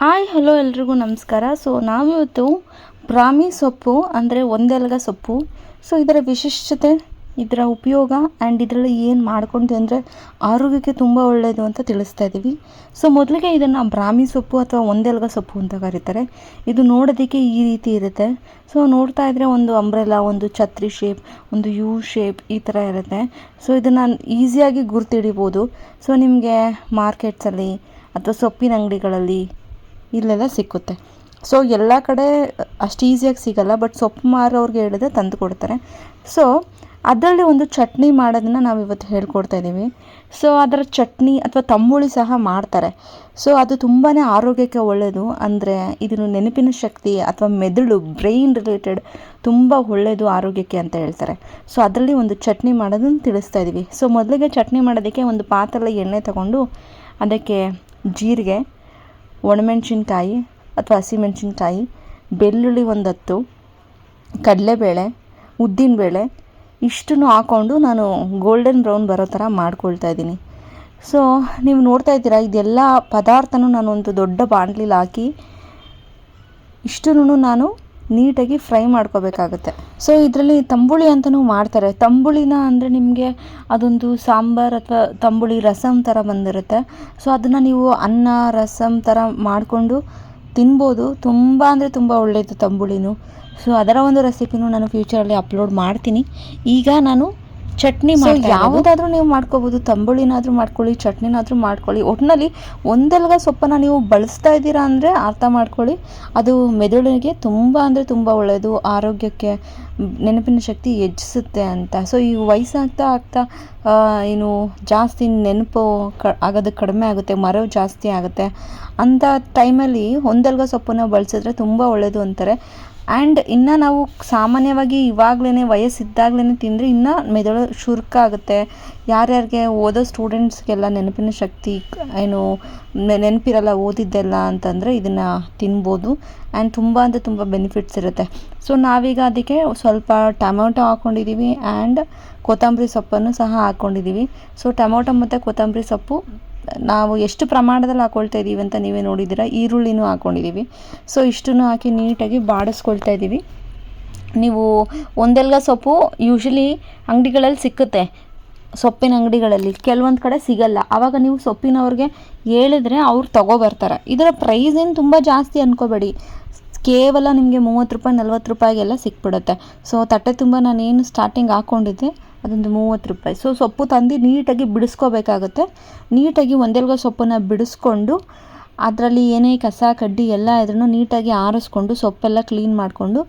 Hi, hello ಎಲ್ರಿಗೂ ನಮಸ್ಕಾರ. So, ನಾವಿವತ್ತು ಬ್ರಾಹ್ಮಿ ಸೊಪ್ಪು, ಅಂದರೆ ಒಂದೆಲಗ ಸೊಪ್ಪು. ಸೊ, ಇದರ ವಿಶಿಷ್ಟತೆ, ಇದರ ಉಪಯೋಗ ಆ್ಯಂಡ್ ಇದರಲ್ಲಿ ಏನು ಮಾಡ್ಕೊಂತೀವಿ ಅಂದರೆ ಆರೋಗ್ಯಕ್ಕೆ ತುಂಬ ಒಳ್ಳೆಯದು ಅಂತ ತಿಳಿಸ್ತಾ ಇದ್ದೀವಿ ಸೊ, ಮೊದಲಿಗೆ ಇದನ್ನು ಬ್ರಾಹ್ಮಿ ಸೊಪ್ಪು ಅಥವಾ ಒಂದೆಲಗ ಸೊಪ್ಪು ಅಂತ ಕರೀತಾರೆ. ಇದು ನೋಡೋದಕ್ಕೆ ಈ ರೀತಿ ಇರುತ್ತೆ. ಸೊ, ನೋಡ್ತಾ ಇದ್ದರೆ ಒಂದು ಅಂಬ್ರೆಲಾ ಒಂದು ಛತ್ರಿ ಶೇಪ್ ಒಂದು ಯು ಶೇಪ್ ಈ ಥರ ಇರುತ್ತೆ. ಸೊ, ಇದನ್ನು ಈಸಿಯಾಗಿ ಗುರ್ತಿಡಿಬೋದು. ಸೊ, ನಿಮಗೆ ಮಾರ್ಕೆಟ್ಸಲ್ಲಿ ಅಥವಾ ಸೊಪ್ಪಿನ ಅಂಗಡಿಗಳಲ್ಲಿ ಇಲ್ಲೆಲ್ಲ ಸಿಕ್ಕುತ್ತೆ. ಸೊ ಎಲ್ಲ ಕಡೆ, ಅಷ್ಟು ಈಸಿಯಾಗಿ ಸಿಗಲ್ಲ ಬಟ್ ಸೊಪ್ಪು ಮಾರೋರಿಗೆ ಹೇಳಿದ್ರೆ ತಂದು ಕೊಡ್ತಾರೆ. ಸೊ ಅದರಲ್ಲಿ ಒಂದು ಚಟ್ನಿ ಮಾಡೋದನ್ನ ನಾವು ಇವತ್ತು ಹೇಳ್ಕೊಡ್ತಾ ಇದ್ದೀವಿ ಸೊ ಅದರ ಚಟ್ನಿ ಅಥವಾ ತಂಬುಳಿ ಸಹ ಮಾಡ್ತಾರೆ. ಸೊ ಅದು ತುಂಬಾ ಆರೋಗ್ಯಕ್ಕೆ ಒಳ್ಳೆಯದು ಅಂದರೆ, ಇದನ್ನು ನೆನಪಿನ ಶಕ್ತಿ ಅಥವಾ ಮೆದುಳು ಬ್ರೈನ್ ರಿಲೇಟೆಡ್ ತುಂಬ ಒಳ್ಳೆಯದು ಆರೋಗ್ಯಕ್ಕೆ ಅಂತ ಹೇಳ್ತಾರೆ. ಸೊ ಅದರಲ್ಲಿ ಒಂದು ಚಟ್ನಿ ಮಾಡೋದನ್ನು ತಿಳಿಸ್ತಾ ಇದ್ದೀವಿ ಸೊ ಮೊದಲಿಗೆ ಚಟ್ನಿ ಮಾಡೋದಕ್ಕೆ ಒಂದು ಪಾತ್ರೆಯಲ್ಲಿ ಎಣ್ಣೆ ತಗೊಂಡು, ಅದಕ್ಕೆ ಜೀರಿಗೆ ಒಣಮೆಣಸಿನ್ಕಾಯಿ ಅಥವಾ ಹಸಿಮೆಣಸಿನ್ಕಾಯಿ, ಬೆಳ್ಳುಳ್ಳಿ ಒಂದು ಹತ್ತು ಕಡಲೆಬೇಳೆ, ಉದ್ದಿನಬೇಳೆ, ಇಷ್ಟನ್ನು ಹಾಕ್ಕೊಂಡು ನಾನು ಗೋಲ್ಡನ್ ಬ್ರೌನ್ ಬರೋ ಥರ ಮಾಡ್ಕೊಳ್ತಾ ಇದ್ದೀನಿ. ಸೊ ನೀವು ನೋಡ್ತಾ ಇದ್ದೀರಾ, ಇದೆಲ್ಲ ಪದಾರ್ಥನೂ ನಾನು ಒಂದು ದೊಡ್ಡ ಬಾಣಲಿಲಿ ಹಾಕಿ ಇಷ್ಟನ್ನು ನಾನು ನೀಟಾಗಿ ಫ್ರೈ ಮಾಡ್ಕೋಬೇಕಾಗುತ್ತೆ. ಸೊ ಇದರಲ್ಲಿ ತಂಬುಳಿ ಅಂತಲೂ ಮಾಡ್ತಾರೆ. ತಂಬುಳಿನ ಅಂದರೆ ನಿಮಗೆ ಅದೊಂದು ಸಾಂಬಾರು ಅಥವಾ ತಂಬುಳಿ ರಸಮ್ ಥರ ಬಂದಿರುತ್ತೆ. ಸೊ ಅದನ್ನು ನೀವು ಅನ್ನ ರಸಮ್ ಥರ ಮಾಡಿಕೊಂಡು ತಿನ್ಬೋದು. ತುಂಬ ಅಂದರೆ ತುಂಬ ಒಳ್ಳೆಯದು ತಂಬುಳಿನೂ. ಸೊ ಅದರ ಒಂದು ರೆಸಿಪಿನೂ ನಾನು ಫ್ಯೂಚರಲ್ಲಿ ಅಪ್ಲೋಡ್ ಮಾಡ್ತೀನಿ. ಈಗ ನಾನು ಚಟ್ನಿ ಮಾಡಿ ಯಾವುದಾದ್ರೂ ನೀವು ಮಾಡ್ಕೋಬಹುದು ತಂಬುಳಿನಾದ್ರೂ ಮಾಡ್ಕೊಳ್ಳಿ ಚಟ್ನಿನಾದ್ರೂ ಮಾಡ್ಕೊಳ್ಳಿ. ಒಟ್ಟಿನಲ್ಲಿ ಒಂದಲ್ಗ ಸೊಪ್ಪನ್ನ ನೀವು ಬಳಸ್ತಾ ಇದ್ದೀರಾ ಅಂದರೆ ಅರ್ಥ ಮಾಡ್ಕೊಳ್ಳಿ. ಅದು ಮೆದುಳಿಗೆ ತುಂಬ ಅಂದರೆ ತುಂಬ ಒಳ್ಳೆಯದು ಆರೋಗ್ಯಕ್ಕೆ ನೆನಪಿನ ಶಕ್ತಿ ಹೆಚ್ಚಿಸುತ್ತೆ ಅಂತ. ಸೊ ಈ ವಯಸ್ಸಾಗ್ತಾ ಆಗ್ತಾ ಏನು ಜಾಸ್ತಿ ನೆನಪು ಕ ಆಗೋದು ಕಡಿಮೆ ಆಗುತ್ತೆ ಮರವು ಜಾಸ್ತಿ ಆಗುತ್ತೆ. ಅಂಥ ಟೈಮಲ್ಲಿ ಒಂದಲ್ಗ ಸೊಪ್ಪನ್ನು ಬಳಸಿದ್ರೆ ತುಂಬ ಒಳ್ಳೆಯದು ಅಂತಾರೆ. ಆ್ಯಂಡ್ ಇನ್ನು ನಾವು ಸಾಮಾನ್ಯವಾಗಿ ಇವಾಗಲೇ ವಯಸ್ಸಿದ್ದಾಗಲೇ ತಿಂದರೆ ಇನ್ನೂ ಮೆದುಳು ಶುರ್ಕ ಆಗುತ್ತೆ. ಯಾರ್ಯಾರಿಗೆ ಓದೋ ಸ್ಟೂಡೆಂಟ್ಸ್ಗೆಲ್ಲ ನೆನಪಿನ ಶಕ್ತಿ ಏನು ನೆನಪಿರಲ್ಲ ಓದಿದ್ದೆಲ್ಲ ಅಂತಂದರೆ ಇದನ್ನು ತಿನ್ಬೋದು. ಆ್ಯಂಡ್ ತುಂಬ ಅಂದರೆ ತುಂಬ ಬೆನಿಫಿಟ್ಸ್ ಇರುತ್ತೆ. ಸೊ ನಾವೀಗ ಅದಕ್ಕೆ ಸ್ವಲ್ಪ ಟೊಮೊಟೊ ಹಾಕ್ಕೊಂಡಿದ್ದೀವಿ ಆ್ಯಂಡ್ ಕೊತ್ತಂಬರಿ ಸೊಪ್ಪನ್ನು ಸಹ ಹಾಕ್ಕೊಂಡಿದ್ದೀವಿ ಸೊ ಟೊಮೊಟೊ ಮತ್ತು ಕೊತ್ತಂಬರಿ ಸೊಪ್ಪು ನಾವು ಎಷ್ಟು ಪ್ರಮಾಣದಲ್ಲಿ ಹಾಕ್ಕೊಳ್ತಾ ಇದ್ದೀವಿ ಅಂತ ನೀವೇ ನೋಡಿದ್ದೀರಾ. ಈರುಳ್ಳಿನೂ ಹಾಕ್ಕೊಂಡಿದ್ದೀವಿ ಸೊ ಇಷ್ಟನ್ನು ಹಾಕಿ ನೀಟಾಗಿ ಬಾಡಿಸ್ಕೊಳ್ತಾ ಇದ್ದೀವಿ ನೀವು ಒಂದೆಲ್ಗ ಸೊಪ್ಪು ಯೂಶಲಿ ಅಂಗಡಿಗಳಲ್ಲಿ ಸಿಕ್ಕುತ್ತೆ. ಸೊಪ್ಪಿನ ಅಂಗಡಿಗಳಲ್ಲಿ. ಕೆಲವೊಂದು ಕಡೆ ಸಿಗಲ್ಲ. ಆವಾಗ ನೀವು ಸೊಪ್ಪಿನವ್ರಿಗೆ ಹೇಳಿದ್ರೆ ಅವ್ರು ತಗೋಬರ್ತಾರೆ. ಇದರ ಪ್ರೈಸ್ ಏನು ತುಂಬ ಜಾಸ್ತಿ ಅಂದ್ಕೋಬೇಡಿ ಕೇವಲ ನಿಮಗೆ ಮೂವತ್ತು ರೂಪಾಯಿ, ನಲ್ವತ್ತು ರೂಪಾಯಿಗೆಲ್ಲ ಸಿಕ್ಬಿಡುತ್ತೆ. ಸೊ ತಟ್ಟೆ ತುಂಬ ನಾನೇನು ಸ್ಟಾರ್ಟಿಂಗ್ ಹಾಕ್ಕೊಂಡಿದ್ದೆ ಅದೊಂದು ಮೂವತ್ತು ರೂಪಾಯಿ. ಸೊ ಸೊಪ್ಪು ತಂದು ನೀಟಾಗಿ ಬಿಡಿಸ್ಕೋಬೇಕಾಗುತ್ತೆ. ನೀಟಾಗಿ ಒಂದೆಲ್ಗ ಸೊಪ್ಪನ್ನು ಬಿಡಿಸ್ಕೊಂಡು ಅದರಲ್ಲಿ ಏನೇ ಕಸ, ಕಡ್ಡಿ ಎಲ್ಲ ಇದ್ರೂ ನೀಟಾಗಿ ಆರಿಸ್ಕೊಂಡು ಸೊಪ್ಪೆಲ್ಲ ಕ್ಲೀನ್ ಮಾಡಿಕೊಂಡು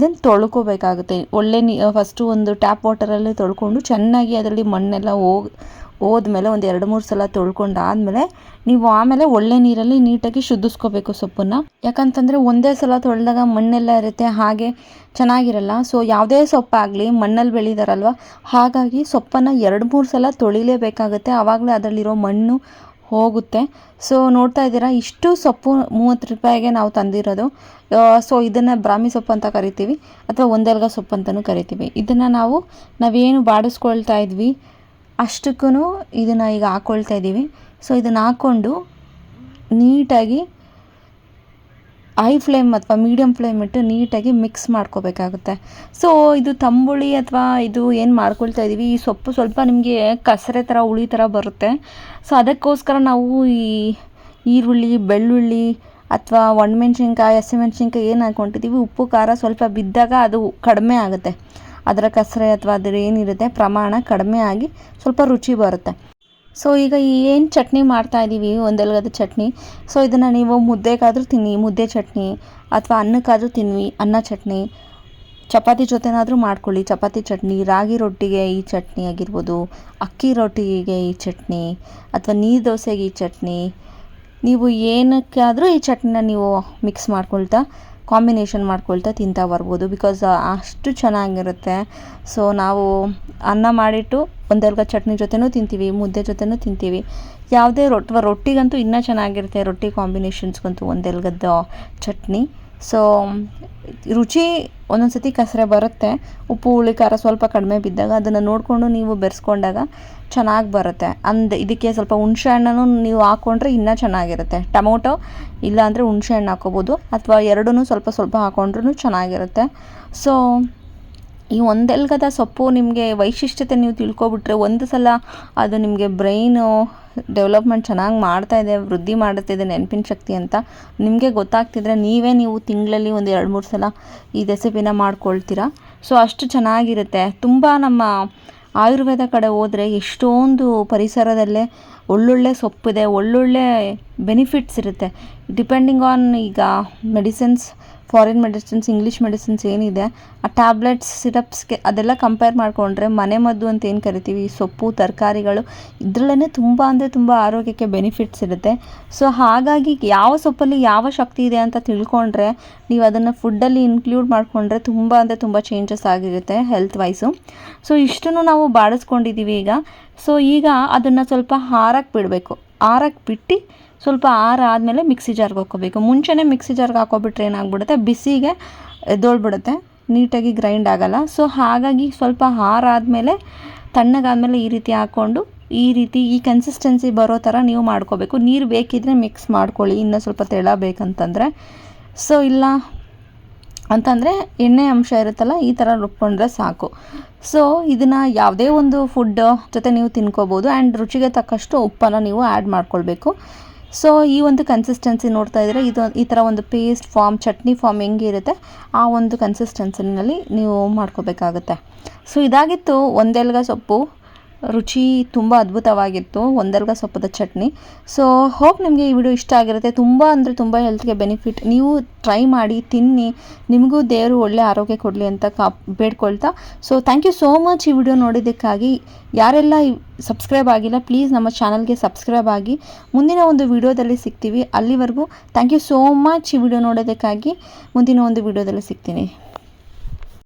ದೆನ್ ತೊಳ್ಕೊಬೇಕಾಗುತ್ತೆ. ಒಳ್ಳೆ ನೀ ಫಸ್ಟು ಒಂದು ಟ್ಯಾಪ್ ವಾಟರಲ್ಲಿ ತೊಳ್ಕೊಂಡು ಚೆನ್ನಾಗಿ ಅದರಲ್ಲಿ ಮಣ್ಣೆಲ್ಲ ಹೋಗಿ ಹೋದ್ಮೇಲೆ ಒಂದು ಎರಡು ಮೂರು ಸಲ ತೊಳ್ಕೊಂಡು ಆದಮೇಲೆ ನೀವು ಆಮೇಲೆ ಒಳ್ಳೆ ನೀರಲ್ಲಿ ನೀಟಾಗಿ ಶುದ್ಧಿಸ್ಕೋಬೇಕು ಸೊಪ್ಪನ್ನು. ಯಾಕಂತಂದರೆ ಒಂದೇ ಸಲ ತೊಳೆದಾಗ ಮಣ್ಣೆಲ್ಲ ಇರುತ್ತೆ, ಹಾಗೆ ಚೆನ್ನಾಗಿರಲ್ಲ. ಸೊ ಯಾವುದೇ ಸೊಪ್ಪಾಗಲಿ ಮಣ್ಣಲ್ಲಿ ಬೆಳೀತಾರಲ್ವ, ಹಾಗಾಗಿ ಸೊಪ್ಪನ್ನು ಎರಡು ಮೂರು ಸಲ ತೊಳಿಲೇಬೇಕಾಗುತ್ತೆ. ಆವಾಗಲೇ ಅದರಲ್ಲಿರೋ ಮಣ್ಣು ಹೋಗುತ್ತೆ. ಸೊ ನೋಡ್ತಾ ಇದ್ದೀರಾ, ಇಷ್ಟು ಸೊಪ್ಪು ಮೂವತ್ತು ರೂಪಾಯಿಗೆ ನಾವು ತಂದಿರೋದು. ಸೊ ಇದನ್ನು ಬ್ರಾಹ್ಮಿ ಸೊಪ್ಪು ಅಂತ ಕರಿತೀವಿ, ಅಥವಾ ಒಂದೆಲ್ಗ ಸೊಪ್ಪು ಅಂತಲೂ ಕರಿತೀವಿ. ಇದನ್ನು ನಾವು ನಾವೇನು ಬಾಡಿಸ್ಕೊಳ್ತಾ ಇದ್ವಿ ಅಷ್ಟಕ್ಕೂ ಇದನ್ನು ಈಗ ಹಾಕ್ಕೊಳ್ತಾ ಇದ್ದೀವಿ. ಸೊ ಇದನ್ನು ಹಾಕ್ಕೊಂಡು ನೀಟಾಗಿ ಹೈ ಫ್ಲೇಮ್ ಅಥವಾ ಮೀಡಿಯಮ್ ಫ್ಲೇಮ್ ಇಟ್ಟು ನೀಟಾಗಿ ಮಿಕ್ಸ್ ಮಾಡ್ಕೋಬೇಕಾಗುತ್ತೆ. ಸೊ ಇದು ತಂಬುಳಿ ಅಥವಾ ಇದು ಏನು ಮಾಡ್ಕೊಳ್ತಾ ಇದ್ದೀವಿ? ಈ ಸೊಪ್ಪು ಸ್ವಲ್ಪ ನಿಮಗೆ ಕಸರೆ ಥರ, ಹುಳಿ ಥರ ಬರುತ್ತೆ. ಸೊ ಅದಕ್ಕೋಸ್ಕರ ನಾವು ಈ ಈರುಳ್ಳಿ, ಬೆಳ್ಳುಳ್ಳಿ ಅಥವಾ ಒಣಮೆಣ್ಸಿನ್ಕಾಯಿ, ಹಸಿಮೆಣ್ಸಿನ್ಕಾಯಿ ಏನು ಹಾಕ್ಕೊಂಡಿದ್ದೀವಿ? ಉಪ್ಪು, ಖಾರ ಸ್ವಲ್ಪ ಬಿದ್ದಾಗ ಅದು ಕಡಿಮೆ ಆಗುತ್ತೆ. ಅದರ ಕಸರೆ ಅಥವಾ ಅದರ ಏನಿರುತ್ತೆ, ಪ್ರಮಾಣ ಕಡಿಮೆ ಆಗಿ ಸ್ವಲ್ಪ ರುಚಿ ಬರುತ್ತೆ. ಸೊ ಈಗ ಏನು ಚಟ್ನಿ ಮಾಡ್ತಾ ಇದ್ದೀವಿ ಒಂದೆಲ್ಗದ ಚಟ್ನಿ. ಸೊ ಇದನ್ನು ನೀವು ಮುದ್ದೆಗಾದರೂ ತಿನ್ನಿ, ಮುದ್ದೆ ಚಟ್ನಿ ಅಥವಾ ಅನ್ನಕ್ಕಾದರೂ ತಿನ್ನಿ ಅನ್ನ ಚಟ್ನಿ. ಚಪಾತಿ ಜೊತೆನಾದರೂ ಮಾಡ್ಕೊಳ್ಳಿ, ಚಪಾತಿ ಚಟ್ನಿ. ರಾಗಿ ರೊಟ್ಟಿಗೆ ಈ ಚಟ್ನಿ ಆಗಿರ್ಬೋದು, ಅಕ್ಕಿ ರೊಟ್ಟಿಗೆ ಈ ಚಟ್ನಿ ಅಥವಾ ನೀರು ದೋಸೆಗೆ ಈ ಚಟ್ನಿ. ನೀವು ಏನಕ್ಕಾದರೂ ಈ ಚಟ್ನಿನ ನೀವು ಮಿಕ್ಸ್ ಮಾಡ್ಕೊಳ್ತಾ ಕಾಂಬಿನೇಷನ್ ಮಾಡ್ಕೊಳ್ತಾ ತಿಂತಾ ಬರ್ಬೋದು ಬಿಕಾಸ್ ಅಷ್ಟು ಚೆನ್ನಾಗಿರುತ್ತೆ. ಸೊ ನಾವು ಅನ್ನ ಮಾಡಿಟ್ಟು ಒಂದೆಲ್ಗ ಚಟ್ನಿ ಜೊತೆನೂ ತಿಂತೀವಿ, ಮುದ್ದೆ ಜೊತೆನೂ ತಿಂತೀವಿ. ಯಾವುದೇ ರೊಟ್ಟಿ ರೊಟ್ಟಿಗಂತೂ ಇನ್ನೂ ಚೆನ್ನಾಗಿರುತ್ತೆ ರೊಟ್ಟಿ ಕಾಂಬಿನೇಷನ್ಸ್ಗಂತೂ ಒಂದೆಲ್ಗದ್ದು ಚಟ್ನಿ. ಸೊ ರುಚಿ ಒಂದೊಂದು ಸತಿ ಕಸರೆ ಬರುತ್ತೆ. ಉಪ್ಪು, ಹುಳಿ, ಖಾರ ಸ್ವಲ್ಪ ಕಡಿಮೆ ಬಿದ್ದಾಗ ಅದನ್ನು ನೋಡಿಕೊಂಡು ನೀವು ಬೆರೆಸ್ಕೊಂಡಾಗ ಚೆನ್ನಾಗಿ ಬರುತ್ತೆ. ಅಂದ ಇದಕ್ಕೆ ಸ್ವಲ್ಪ ಹುಣಸೆ ಹಣ್ಣನ್ನು ನೀವು ಹಾಕ್ಕೊಂಡ್ರೆ ಇನ್ನೂ ಚೆನ್ನಾಗಿರುತ್ತೆ. ಟೊಮೊಟೊ ಇಲ್ಲಾಂದರೆ ಹುಣಸೆ ಹಣ್ಣು ಹಾಕೋಬೋದು. ಅಥವಾ ಎರಡೂ ಸ್ವಲ್ಪ ಸ್ವಲ್ಪ ಹಾಕ್ಕೊಂಡ್ರೂ ಚೆನ್ನಾಗಿರುತ್ತೆ. ಸೊ ಈ ಒಂದೆಲ್ಗದ ಸೊಪ್ಪು ನಿಮಗೆ ವೈಶಿಷ್ಟ್ಯತೆ ನೀವು ತಿಳ್ಕೊಬಿಟ್ರೆ ಒಂದು ಸಲ ಅದು ನಿಮಗೆ ಬ್ರೈನು ಡೆವಲಪ್ಮೆಂಟ್ ಚೆನ್ನಾಗಿ ಮಾಡ್ತಾ ಇದೆ, ವೃದ್ಧಿ ಮಾಡುತ್ತಿದೆ ನೆನಪಿನ ಶಕ್ತಿ ಅಂತ ನಿಮಗೆ ಗೊತ್ತಾಗ್ತಿದ್ರೆ ನೀವೇ ನೀವು ತಿಂಗಳಲ್ಲಿ ಒಂದು ಎರಡು ಮೂರು ಸಲ ಈ ರೆಸಿಪಿನ ಮಾಡ್ಕೊಳ್ತೀರಾ. ಸೊ ಅಷ್ಟು ಚೆನ್ನಾಗಿರುತ್ತೆ. ತುಂಬ ನಮ್ಮ ಆಯುರ್ವೇದ ಕಡೆ ಹೋದರೆ ಎಷ್ಟೊಂದು ಪರಿಸರದಲ್ಲೇ ಒಳ್ಳೊಳ್ಳೆ ಸೊಪ್ಪಿದೆ, ಒಳ್ಳೊಳ್ಳೆ ಬೆನಿಫಿಟ್ಸ್ ಇರುತ್ತೆ. ಡಿಪೆಂಡಿಂಗ್ ಆನ್ ಈಗ medicines foreign medicines English medicines ಏನಿದೆ, ಆ ಟ್ಯಾಬ್ಲೆಟ್ಸ್ ಸಿರಪ್ಸ್ಗೆ ಅದೆಲ್ಲ ಕಂಪೇರ್ ಮಾಡಿಕೊಂಡ್ರೆ ಮನೆ ಮದ್ದು ಅಂತ ಏನು ಕರಿತೀವಿ? ಸೊಪ್ಪು, ತರಕಾರಿಗಳು ಇದರಲ್ಲೇ ತುಂಬ ಅಂದರೆ ತುಂಬ ಆರೋಗ್ಯಕ್ಕೆ ಬೆನಿಫಿಟ್ಸ್ ಇರುತ್ತೆ. ಸೊ ಹಾಗಾಗಿ ಯಾವ ಸೊಪ್ಪಲ್ಲಿ ಯಾವ ಶಕ್ತಿ ಇದೆ ಅಂತ ತಿಳ್ಕೊಂಡ್ರೆ, ನೀವು ಅದನ್ನು ಫುಡ್ಡಲ್ಲಿ ಇನ್ಕ್ಲೂಡ್ ಮಾಡಿಕೊಂಡ್ರೆ ತುಂಬ ಅಂದರೆ ತುಂಬ ಚೇಂಜಸ್ ಆಗಿರುತ್ತೆ ಹೆಲ್ತ್ ವೈಸು ಸೊ ಇಷ್ಟನ್ನು ನಾವು ಬಾಡಿಸ್ಕೊಂಡಿದ್ದೀವಿ ಈಗ. ಸೊ ಈಗ ಅದನ್ನು ಸ್ವಲ್ಪ ಹಾರಕ್ಕೆ ಬಿಡಬೇಕು. ಆರಕ್ಕೆ ಬಿಟ್ಟು ಸ್ವಲ್ಪ ಆರ ಆದಮೇಲೆ ಮಿಕ್ಸಿ ಜಾರ್ಗೆ ಹಾಕ್ಕೋಬೇಕು. ಮುಂಚೆನೇ ಮಿಕ್ಸಿ ಜಾರ್ಗೆ ಹಾಕೋಬಿಟ್ರೆ ಏನಾಗ್ಬಿಡುತ್ತೆ? ಬಿಸಿಗೆ ಎದ್ದೋಳ್ಬಿಡುತ್ತೆ. ನೀಟಾಗಿ ಗ್ರೈಂಡ್ ಆಗಲ್ಲ. ಸೊ ಹಾಗಾಗಿ ಸ್ವಲ್ಪ ಆರ ಆದಮೇಲೆ, ತಣ್ಣಗಾದಮೇಲೆ ಈ ರೀತಿ ಹಾಕ್ಕೊಂಡು, ಈ ರೀತಿ, ಈ ಕನ್ಸಿಸ್ಟೆನ್ಸಿ ಬರೋ ಥರ ನೀವು ಮಾಡ್ಕೋಬೇಕು. ನೀರು ಬೇಕಿದ್ರೆ ಮಿಕ್ಸ್ ಮಾಡ್ಕೊಳ್ಳಿ. ಇನ್ನೂ ಸ್ವಲ್ಪ ತೆಳ ಬೇಕಂತಂದರೆ ಸೊ ಇಲ್ಲ ಅಂತಂದರೆ ಎಣ್ಣೆ ಅಂಶ ಇರುತ್ತಲ್ಲ, ಈ ಥರ ರುಬ್ಕೊಂಡ್ರೆ ಸಾಕು. ಸೊ ಇದನ್ನು ಯಾವುದೇ ಒಂದು ಫುಡ್ ಜೊತೆ ನೀವು ತಿನ್ಕೋಬೋದು ಆ್ಯಂಡ್ ರುಚಿಗೆ ತಕ್ಕಷ್ಟು ಉಪ್ಪನ್ನು ನೀವು ಆ್ಯಡ್ ಮಾಡ್ಕೊಳ್ಬೇಕು. ಸೊ ಈ ಒಂದು ಕನ್ಸಿಸ್ಟೆನ್ಸಿ ನೋಡ್ತಾ ಇದ್ದರೆ ಇದು ಈ ಥರ ಒಂದು ಪೇಸ್ಟ್ ಫಾರ್ಮ್ ಚಟ್ನಿ ಫಾರ್ಮ್ ಹೆಂಗಿರುತ್ತೆ ಆ ಒಂದು ಕನ್ಸಿಸ್ಟೆನ್ಸಿನಲ್ಲಿ ನೀವು ಮಾಡ್ಕೋಬೇಕಾಗುತ್ತೆ. ಸೊ ಇದಾಗಿತ್ತು ಒಂದೆಲ್ಗ ಸೊಪ್ಪು. ರುಚಿ ತುಂಬ ಅದ್ಭುತವಾಗಿತ್ತು, ಒಂದರ್ಗ ಸೊಪ್ಪದ ಚಟ್ನಿ. ಸೊ ಹೋಪ್ ನಿಮಗೆ ಈ ವಿಡಿಯೋ ಇಷ್ಟ ಆಗಿರುತ್ತೆ. ತುಂಬ ಅಂದರೆ ತುಂಬ ಹೆಲ್ತ್ಗೆ ಬೆನಿಫಿಟ್ ನೀವು ಟ್ರೈ ಮಾಡಿ, ತಿನ್ನಿ, ನಿಮಗೂ ದೇವರು ಒಳ್ಳೆ ಆರೋಗ್ಯ ಕೊಡಲಿ ಅಂತ ಕಾ ಬೇಡ್ಕೊಳ್ತಾ. So thank you so much ಈ ವಿಡಿಯೋ ನೋಡಿದ್ದಕ್ಕಾಗಿ. ಯಾರೆಲ್ಲ ಸಬ್ಸ್ಕ್ರೈಬ್ ಆಗಿಲ್ಲ ಪ್ಲೀಸ್ ನಮ್ಮ ಚಾನಲ್ಗೆ ಸಬ್ಸ್ಕ್ರೈಬ್ ಆಗಿ. ಮುಂದಿನ ಒಂದು ವಿಡಿಯೋದಲ್ಲಿ ಸಿಗ್ತೀವಿ. ಅಲ್ಲಿವರೆಗೂ ಥ್ಯಾಂಕ್ ಯು ಸೋ ಮಚ್ ಈ ವಿಡಿಯೋ ನೋಡೋದಕ್ಕಾಗಿ. ಮುಂದಿನ ಒಂದು ವಿಡಿಯೋದಲ್ಲಿ ಸಿಗ್ತೀನಿ.